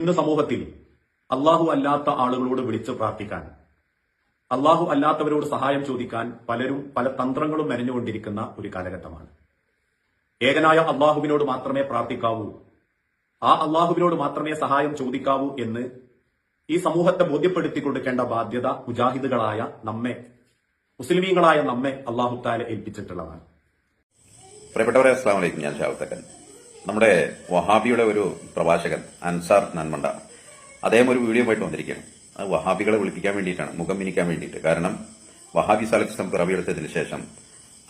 ഇന്ന് സമൂഹത്തിൽ അള്ളാഹു അല്ലാത്ത ആളുകളോട് വിളിച്ച് പ്രാർത്ഥിക്കാൻ അള്ളാഹു അല്ലാത്തവരോട് സഹായം ചോദിക്കാൻ പലരും പല തന്ത്രങ്ങളും മെനഞ്ഞുകൊണ്ടിരിക്കുന്ന ഒരു കാലഘട്ടമാണ്. ഏകനായ അള്ളാഹുവിനോട് മാത്രമേ പ്രാർത്ഥിക്കാവൂ ആ അള്ളാഹുവിനോട് മാത്രമേ സഹായം ചോദിക്കാവൂ എന്ന് ഈ സമൂഹത്തെ ബോധ്യപ്പെടുത്തി കൊടുക്കേണ്ട ബാധ്യത മുജാഹിദുകളായ നമ്മെ മുസ്ലിമീങ്ങളായ നമ്മെ അള്ളാഹു താലെ ഏൽപ്പിച്ചിട്ടുള്ളതാണ്. പ്രിയപ്പെട്ടവരെ അസ്സാം വലൈക്കും ഞാൻ ഷാവുത്തക്കൻ നമ്മുടെ വഹാബിയുടെ ഒരു പ്രഭാഷകൻ അൻസാർ നന്മണ്ട. അദ്ദേഹം ഒരു വീഡിയോ ആയിട്ട് വന്നിരിക്കുകയാണ്. അത് വഹാബികളെ വിളിപ്പിക്കാൻ വേണ്ടിയിട്ടാണ് മുഖം മിനിക്കാൻ വേണ്ടിയിട്ട്. കാരണം വഹാബി സലക്ഷം പിറവിയെടുത്തതിന് ശേഷം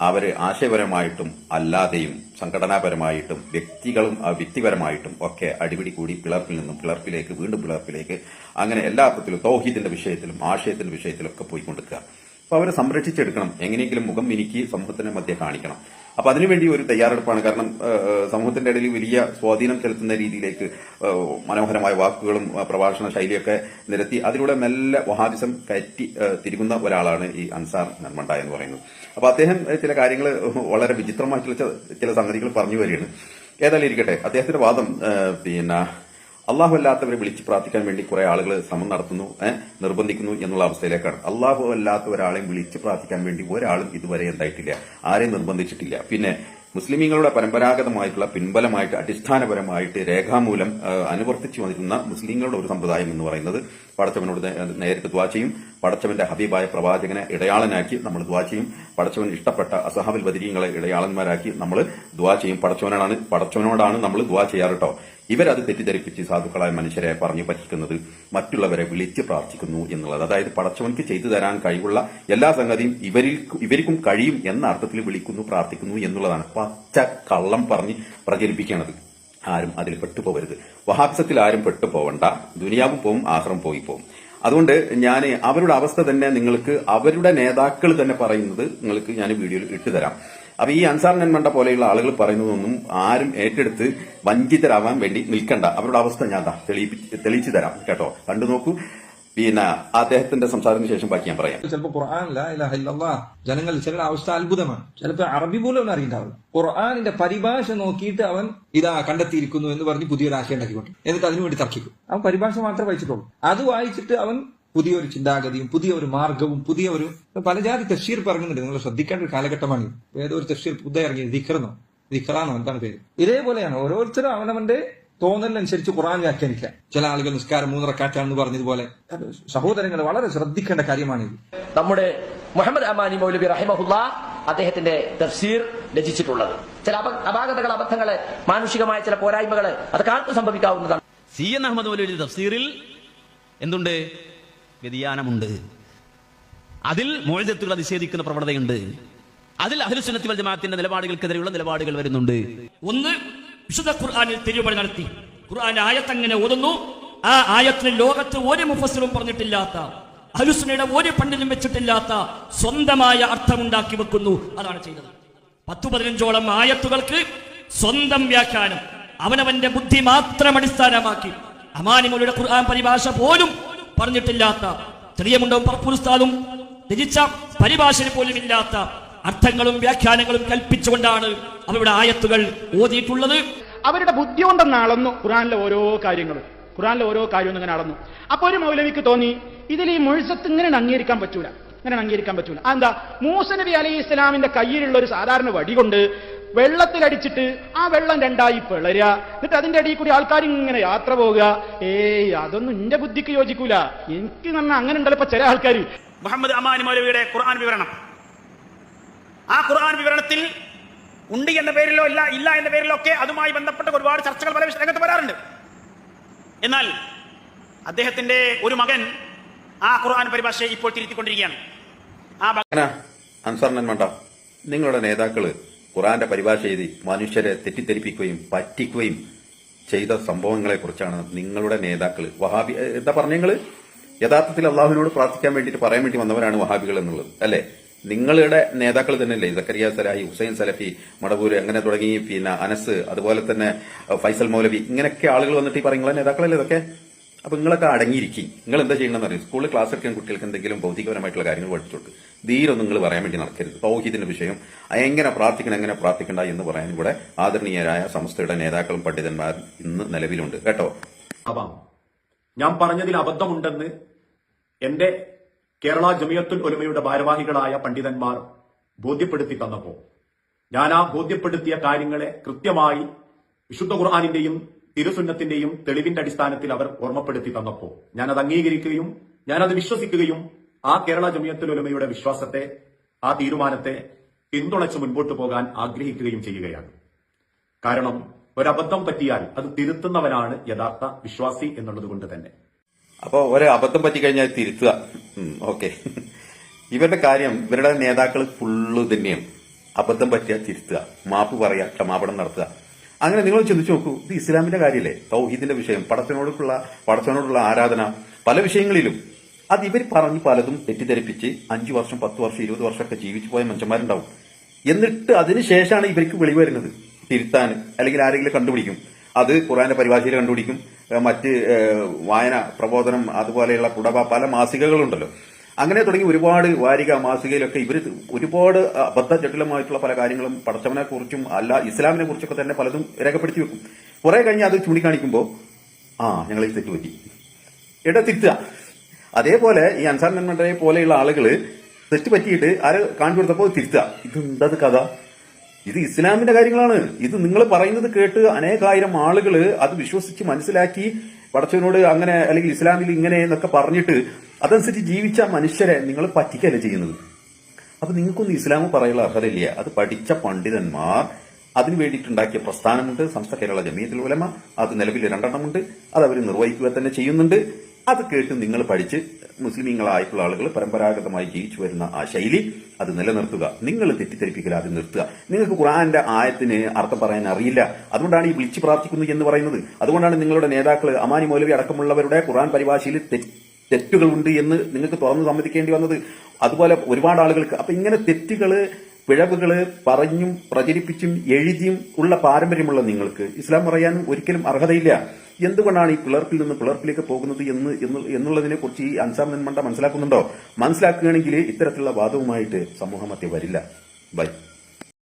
അവർ ആശയപരമായിട്ടും അല്ലാതെയും സംഘടനാപരമായിട്ടും വ്യക്തികളും വ്യക്തിപരമായിട്ടും ഒക്കെ അടിപിടി കൂടി പിളർപ്പിൽ നിന്നും പിളർപ്പിലേക്ക് വീണ്ടും പിളർപ്പിലേക്ക് അങ്ങനെ എല്ലാ അർത്ഥത്തിലും തൗഹീദിന്റെ വിഷയത്തിലും ആശയത്തിന്റെ വിഷയത്തിലും ഒക്കെ പോയിക്കൊണ്ടിരിക്കുക. അപ്പൊ അവരെ സംരക്ഷിച്ചെടുക്കണം. എങ്ങനെയെങ്കിലും മുഖം മിനുക്കി സമൂഹത്തിന്റെ മധ്യ കാണിക്കണം. അപ്പൊ അതിനുവേണ്ടി ഒരു തയ്യാറെടുപ്പാണ്. കാരണം സമൂഹത്തിന്റെ ഇടയിൽ വലിയ സ്വാധീനം ചെലുത്തുന്ന രീതിയിലേക്ക് മനോഹരമായ വാക്കുകളും പ്രഭാഷണ ശൈലിയൊക്കെ നിരത്തി അതിലൂടെ നല്ല വഹാദിസം കയറ്റി തിരികുന്ന ഒരാളാണ് ഈ അൻസാർ നന്മണ്ട എന്ന് പറയുന്നത്. അപ്പൊ അദ്ദേഹം ചില കാര്യങ്ങൾ വളരെ വിചിത്രമായിട്ടുള്ള ചില സംഗതികൾ പറഞ്ഞു വരികയാണ്. ഏതായാലും ഇരിക്കട്ടെ. അദ്ദേഹത്തിന്റെ വാദം പിന്നെ അള്ളാഹു അല്ലാത്തവരെ വിളിച്ച് പ്രാർത്ഥിക്കാൻ വേണ്ടി കുറെ ആളുകൾ ശ്രമം നടത്തുന്നു നിർബന്ധിക്കുന്നു എന്നുള്ള അവസ്ഥയിലേക്കാണ്. അള്ളാഹു അല്ലാത്ത ഒരാളെയും വിളിച്ച് പ്രാർത്ഥിക്കാൻ വേണ്ടി ഒരാളും ഇതുവരെ എന്തായിട്ടില്ല. ആരെയും നിർബന്ധിച്ചിട്ടില്ല. പിന്നെ മുസ്ലിമീങ്ങളുടെ പരമ്പരാഗതമായിട്ടുള്ള പിൻബലമായിട്ട് അടിസ്ഥാനപരമായിട്ട് രേഖാമൂലം അനുവർത്തിച്ചു വന്നിരുന്ന മുസ്ലിങ്ങളുടെ ഒരു സമ്പ്രദായം എന്ന് പറയുന്നത് പടച്ചവനോട് നേരിട്ട് ദ്വാ ചെയ്യും. പടച്ചവന്റെ ഹബീബായ പ്രവാചകനെ ഇടയാളനാക്കി നമ്മൾ ദ്വാ ചെയ്യും. പടച്ചവൻ ഇഷ്ടപ്പെട്ട അസഹാബിൽ ബദരീങ്ങളെ ഇടയാളന്മാരാക്കി നമ്മൾ ദ്വാ ചെയ്യും. പടച്ചവനാണ് പടച്ചവനോടാണ് നമ്മൾ ദ്വാ ചെയ്യാറ് ഇവരത് തെറ്റിദ്ധരിപ്പിച്ച് സാധുക്കളായ മനുഷ്യരെ പറഞ്ഞു പറ്റിക്കുന്നത് മറ്റുള്ളവരെ വിളിച്ച് പ്രാർത്ഥിക്കുന്നു എന്നുള്ളത്. അതായത് പടച്ചവൻക്ക് ചെയ്തു തരാൻ കഴിവുള്ള എല്ലാ സംഗതിയും ഇവരിൽ ഇവർക്കും കഴിയും എന്ന അർത്ഥത്തിൽ വിളിക്കുന്നു പ്രാർത്ഥിക്കുന്നു എന്നുള്ളതാണ് പച്ച കള്ളം പറഞ്ഞ് പ്രചരിപ്പിക്കുന്നത് ആരും അതിൽ പെട്ടുപോകരുത്. വഹാബ്സത്തിൽ ആരും പെട്ടുപോകണ്ട ദുനിയാവും പോവും ആഹ്റം പോയി പോവും. അതുകൊണ്ട് ഞാൻ അവരുടെ അവസ്ഥ തന്നെ നിങ്ങൾക്ക് അവരുടെ നേതാക്കൾ തന്നെ പറയുന്നത് നിങ്ങൾക്ക് ഞാൻ വീഡിയോയിൽ ഇട്ടുതരാം അപ്പൊ ഈ അൻസാർ നന്മണ്ട പോലെയുള്ള ആളുകൾ പറയുന്നതൊന്നും ആരും ഏറ്റെടുത്ത് വഞ്ചിതരാവാൻ വേണ്ടി നിൽക്കണ്ട. അവരുടെ അവസ്ഥ ഞാൻ തെളിയിച്ചു തരാം കേട്ടോ. കണ്ടു നോക്കൂ. പിന്നെ അദ്ദേഹത്തിന്റെ സംസാരത്തിന് ശേഷം ബാക്കി ഞാൻ പറയാം. ചിലപ്പോൾ ഖുർആൻ ജനങ്ങൾ ചില അവസ്ഥ അത്ഭുതമാണ്. ചിലപ്പോൾ അറബി പോലും അവൻ അറിയണ്ടാവില്ല ഖുർആാനിന്റെ പരിഭാഷ നോക്കിയിട്ട് അവൻ ഇതാ കണ്ടെത്തിയിരിക്കുന്നു എന്ന് പറഞ്ഞ് പുതിയൊരു ആശയം ഉണ്ടാക്കിക്കൊണ്ട് എന്നിട്ട് അതിനുവേണ്ടി തർക്കിക്കും. അവൻ പരിഭാഷ മാത്രമേ വായിച്ചിട്ടുള്ളൂ. അത് വായിച്ചിട്ട് അവൻ പുതിയൊരു ചിന്താഗതിയും പുതിയ ഒരു മാർഗവും പുതിയ ഒരു പല ജാതി തഷീർ പറയുന്നുണ്ട് നിങ്ങൾ ശ്രദ്ധിക്കേണ്ട ഒരു കാലഘട്ടമാണ്. ഏതോ ഒരു തഫ്സീർ പുതിയ ഇറങ്ങി ദിഖറെന്നോ ദിഖറാന്നോ. എന്താണ് പേര്? ഇതേപോലെയാണ്. ഓരോരുത്തരും അവനവന്റെ തോന്നലിനനുസരിച്ച് ഖുറാൻ വ്യാഖ്യാനിക്കുക. ചില ആളുകൾ നിസ്കാരം മൂന്നറക്കാറ്റാണെന്ന് പറഞ്ഞതുപോലെ സഹോദരങ്ങൾ വളരെ ശ്രദ്ധിക്കേണ്ട കാര്യമാണിത് നമ്മുടെ മുഹമ്മദ് അമാനി മൗലബി റഹിമഹുല്ല അദ്ദേഹത്തിന്റെ തഫ്സീർ രചിച്ചിട്ടുള്ളത്. ചില അപ അപാകതകൾ അബദ്ധങ്ങൾ മാനുഷികമായ ചില പോരായ്മകൾ അത് ആർക്കും സംഭവിക്കാവുന്നതാണ്. സി എൻ അഹമ്മദ് മൗലവി തഫ്സീറിൽ എന്തുണ്ട്? വ്യതിയാനമുണ്ട്. അതിൽ മോചത്തുകൾ നിഷേധിക്കുന്ന പ്രവണതയുണ്ട്. അതിൽ അഹ്ലുസുന്നത്തി വൽ ജമാഅത്തിന്റെ നിലപാടുകൾക്കെതിരെയുള്ള നിലപാടുകൾ വരുന്നുണ്ട്. ഒന്ന് വിശുദ്ധ ഖുർആാനിൽ തിരുവഴി നടത്തി. ഖുർആൻ ആയത്ത് അങ്ങനെ ഓതുന്നു. ആ ആയത്തിന് ലോകത്ത് ഒരു മുഫസിലും പറഞ്ഞിട്ടില്ലാത്ത അലുസുനയുടെ ഒരു പണ്ഡിലും വെച്ചിട്ടില്ലാത്ത സ്വന്തമായ അർത്ഥമുണ്ടാക്കി വെക്കുന്നു. അതാണ് ചെയ്തത്. പത്തു പതിനഞ്ചോളം ആയത്തുകൾക്ക് സ്വന്തം വ്യാഖ്യാനം അവനവന്റെ ബുദ്ധി മാത്രം അടിസ്ഥാനമാക്കി. അമാനിമുലയുടെ ഖുർആൻ പരിഭാഷ പോലും പറഞ്ഞിട്ടില്ലാത്ത ചെറിയമുണ്ടവും പറപ്പുസ്താദും രചിച്ച പരിഭാഷയിൽ പോലും ഇല്ലാത്ത അർത്ഥങ്ങളും വ്യാഖ്യാനങ്ങളും കൽപ്പിച്ചുകൊണ്ടാണ് അവരുടെ ആയത്തുകൾ ഓതിയിട്ടുള്ളത്. അവരുടെ ബുദ്ധി കൊണ്ടൊന്ന് അളന്നു ഖുറാനിലെ ഓരോ കാര്യങ്ങളും. ഖുറാനിലെ ഓരോ കാര്യവും ഇങ്ങനെ അളന്നു. അപ്പൊ ഒരു മൗലവിക്ക് തോന്നി ഇതിൽ ഈ മുഴുസത്ത് ഇങ്ങനെ അംഗീകരിക്കാൻ പറ്റൂല. ഇങ്ങനെ അംഗീകരിക്കാൻ പറ്റൂല. അതെന്താ? മൂസ നബി അലൈഹി ഇസ്ലാമിന്റെ കയ്യിലുള്ള ഒരു സാധാരണ വടി കൊണ്ട് വെള്ളത്തിലടിച്ചിട്ട് ആ വെള്ളം രണ്ടായി പിളരുക എന്നിട്ട് അതിന്റെ അടിയിൽ കൂടി ആൾക്കാർ ഇങ്ങനെ യാത്ര പോവുക. ഏയ് അതൊന്നും എന്റെ ബുദ്ധിക്ക് യോജിക്കൂല. എനിക്ക് പറഞ്ഞാൽ അങ്ങനെ ഉണ്ടല്ലോ ഇപ്പൊ ചില ആൾക്കാർ മുഹമ്മദ് അമാനി മൗലവിയുടെ ഖുർആൻ വിവരണം. ആ ഖുർആൻ വിവരണത്തിൽ ഉണ്ട് എന്ന പേരിലോ ഇല്ല ഇല്ല എന്ന പേരിലോ ഒക്കെ അതുമായി ബന്ധപ്പെട്ട ഒരുപാട് ചർച്ചകൾ പല രംഗത്ത് വരാറുണ്ട്. എന്നാൽ അദ്ദേഹത്തിന്റെ ഒരു മകൻ ആ ഖുർആൻ പരിഭാഷയെ ഇപ്പോൾ തിരുത്തിക്കൊണ്ടിരിക്കുകയാണ്. ആ അൻസാർ നന്മണ്ട നിങ്ങളുടെ നേതാക്കൾ ഖുറാന്റെ പരിഭാഷ എഴുതി മനുഷ്യരെ തെറ്റിദ്ധരിപ്പിക്കുകയും പറ്റിക്കുകയും ചെയ്ത സംഭവങ്ങളെ കുറിച്ചാണ് നിങ്ങളുടെ നേതാക്കൾ വഹാബി എന്താ നിങ്ങൾ യഥാർത്ഥത്തിൽ അള്ളാഹുവിനോട് പ്രാർത്ഥിക്കാൻ വേണ്ടിയിട്ട് പറയാൻ വേണ്ടി വന്നവരാണ് വഹാബികൾ എന്നുള്ളത് അല്ലെ? നിങ്ങളുടെ നേതാക്കൾ തന്നെയല്ലേ? സക്കരിയ സലാഹി ഹുസൈൻ സലഫി മടവൂര് അങ്ങനെ തുടങ്ങി. പിന്നെ അനസ് അതുപോലെ തന്നെ ഫൈസൽ മൗലവി. ഇങ്ങനെയൊക്കെ ആളുകൾ വന്നിട്ട് ഈ പറയുന്ന നേതാക്കളല്ലേ ഇതൊക്കെ? അപ്പൊ നിങ്ങളൊക്കെ അടങ്ങിയിരിക്കും. നിങ്ങൾ എന്താ ചെയ്യണമെന്ന് അറിയും? സ്കൂളിൽ ക്ലാസ് എടുക്കാൻ കുട്ടികൾക്ക് എന്തെങ്കിലും ഭൗതികപരമായിട്ടുള്ള കാര്യങ്ങൾ പഠിച്ചു കൊടുക്കും ധീരൊന്നും നിങ്ങൾ പറയാൻ വേണ്ടി നടക്കരുത്. തൗഹീദിന്റെ വിഷയം എങ്ങനെ പ്രാർത്ഥിക്കണം എങ്ങനെ പ്രാർത്ഥിക്കണ്ട എന്ന് പറയാൻ ഇവിടെ ആദരണീയരായ സംസ്ഥയുടെ നേതാക്കളും പണ്ഡിതന്മാരും ഇന്ന് നിലവിലുണ്ട്. കേട്ടോ? ഞാൻ പറഞ്ഞതിൽ അബദ്ധമുണ്ടെന്ന് എന്റെ കേരള ജമിയത്തുൽ ഒരുമയുടെ ഭാരവാഹികളായ പണ്ഡിതന്മാർ ബോധ്യപ്പെടുത്തി തന്നപ്പോൾ ഞാൻ ആ ബോധ്യപ്പെടുത്തിയ കാര്യങ്ങളെ കൃത്യമായി വിശുദ്ധ ഖുർആാനിന്റെയും തിരുസുന്നത്തിന്റെയും തെളിവിന്റെ അടിസ്ഥാനത്തിൽ അവർ ഓർമ്മപ്പെടുത്തി തന്നപ്പോൾ ഞാനത് അംഗീകരിക്കുകയും ഞാനത് വിശ്വസിക്കുകയും ആ കേരള ജമിയത്തുൽ ഒരുമയുടെ വിശ്വാസത്തെ ആ തീരുമാനത്തെ പിന്തുണച്ച് മുൻപോട്ട് പോകാൻ ആഗ്രഹിക്കുകയും ചെയ്യുകയാണ്. കാരണം ഒരബദ്ധം പറ്റിയാൽ അത് തിരുത്തുന്നവനാണ് യഥാർത്ഥ വിശ്വാസി എന്നുള്ളത് കൊണ്ട് തന്നെ. അപ്പോൾ ഒരു അബദ്ധം പറ്റിക്കഴിഞ്ഞാൽ തിരുത്തുക. ഓക്കെ. ഇവരുടെ കാര്യം ഇവരുടെ നേതാക്കൾ ഫുള്ള് തന്നെയാണ് അബദ്ധം പറ്റിയാൽ തിരുത്തുക. മാപ്പ് പറയുക ക്ഷമാപണം നടത്തുക. അങ്ങനെ നിങ്ങൾ ചിന്തിച്ചു നോക്കൂ ഇത് ഇസ്ലാമിന്റെ കാര്യമല്ലേ തൗഹീദിന്റെ വിഷയം പടത്തിനോടുള്ള പടത്തിനോടുള്ള ആരാധന പല വിഷയങ്ങളിലും. അത് ഇവർ പറഞ്ഞു പലതും തെറ്റിദ്ധരിപ്പിച്ച് അഞ്ചു വർഷം പത്ത് വർഷം ഇരുപത് വർഷമൊക്കെ ജീവിച്ചു പോയ മനുഷ്യന്മാരുണ്ടാവും. എന്നിട്ട് അതിനുശേഷമാണ് ഇവർക്ക് വെളി വരുന്നത്. തിരുത്താൻ അല്ലെങ്കിൽ ആരെങ്കിലും കണ്ടുപിടിക്കും. അത് ഖുറാന്റെ പരിഭാഷയിൽ കണ്ടുപിടിക്കും. മറ്റ് വായന പ്രബോധനം അതുപോലെയുള്ള കുടവ പല മാസികകളുണ്ടല്ലോ. അങ്ങനെ തുടങ്ങി ഒരുപാട് വാരിക മാസികയിലൊക്കെ ഇവർ ഒരുപാട് അബദ്ധ ജട്ടിലമായിട്ടുള്ള പല കാര്യങ്ങളും പടച്ചവനെ കുറിച്ചും അല്ല ഇസ്ലാമിനെ കുറിച്ചൊക്കെ തന്നെ പലതും രേഖപ്പെടുത്തി വെക്കും. കുറെ കഴിഞ്ഞ് അത് ചൂണ്ടിക്കാണിക്കുമ്പോൾ ആ ഞങ്ങൾ ഈ തെറ്റ് പറ്റി എടാ തിരുത്തുക അതേപോലെ ഈ അൻസാർ നന്മണ്ടയെ പോലെയുള്ള ആളുകൾ തെറ്റ് പറ്റിയിട്ട് ആര് കാണിച്ചു കൊടുത്തപ്പോൾ തിരുത്തുക ഇതെന്തത് കഥ? ഇത് ഇസ്ലാമിന്റെ കാര്യങ്ങളാണ്. ഇത് നിങ്ങൾ പറയുന്നത് കേട്ട് അനേകായിരം ആളുകൾ അത് വിശ്വസിച്ച് മനസ്സിലാക്കി പടച്ചവനോട് അങ്ങനെ അല്ലെങ്കിൽ ഇസ്ലാമിൽ ഇങ്ങനെ എന്നൊക്കെ പറഞ്ഞിട്ട് അതനുസരിച്ച് ജീവിച്ച മനുഷ്യരെ നിങ്ങൾ പറ്റിക്കല്ലേ ചെയ്യുന്നത്? അപ്പൊ നിങ്ങൾക്കൊന്നും ഇസ്ലാം പറയാനുള്ള അർഹതയില്ല. അത് പഠിച്ച പണ്ഡിതന്മാർ അതിനു വേണ്ടിയിട്ടുണ്ടാക്കിയ പ്രസ്ഥാനമുണ്ട്. സംസ്ഥ കേരള ജമീയത്തിൽ ഉലമ. അത് നിലവിൽ രണ്ടെണ്ണമുണ്ട്. അത് അവർ നിർവഹിക്കുക തന്നെ ചെയ്യുന്നുണ്ട്. അത് കേട്ട് നിങ്ങൾ പഠിച്ച് മുസ്ലിമീങ്ങളായിട്ടുള്ള ആളുകൾ പരമ്പരാഗതമായി ജീവിച്ചു വരുന്ന ആ ശൈലി അത് നിലനിർത്തുക. നിങ്ങൾ തെറ്റിദ്ധരിപ്പിക്കലാതെ നിർത്തുക. നിങ്ങൾക്ക് ഖുറാന്റെ ആയത്തിന് അർത്ഥം പറയാൻ അറിയില്ല. അതുകൊണ്ടാണ് ഈ വിളിച്ചു പ്രാർത്ഥിക്കുന്നത് എന്ന് പറയുന്നത്. അതുകൊണ്ടാണ് നിങ്ങളുടെ നേതാക്കൾ അമാനി മൗലവി അടക്കമുള്ളവരുടെ ഖുറാൻ പരിഭാഷയിൽ തെറ്റ് തെറ്റുകളുണ്ട് എന്ന് നിങ്ങൾക്ക് തുറന്നു സമ്മതിക്കേണ്ടി വന്നത്. അതുപോലെ ഒരുപാട് ആളുകൾക്ക് അപ്പൊ ഇങ്ങനെ തെറ്റുകൾ പിഴവുകൾ പറഞ്ഞും പ്രചരിപ്പിച്ചും എഴുതിയും ഉള്ള പാരമ്പര്യമുള്ള നിങ്ങൾക്ക് ഇസ്ലാം പറയാൻ ഒരിക്കലും അർഹതയില്ല. എന്തുകൊണ്ടാണ് ഈ പിളർപ്പിൽ നിന്ന് പിളർപ്പിലേക്ക് പോകുന്നത് എന്ന് എന്ന് എന്നുള്ളതിനെ കുറിച്ച് ഈ അൻസാം നന്മണ്ട മനസ്സിലാക്കുന്നുണ്ടോ? മനസ്സിലാക്കുകയാണെങ്കിൽ ഇത്തരത്തിലുള്ള വാദവുമായിട്ട് സമൂഹമധ്യ വരില്ല. ബൈ.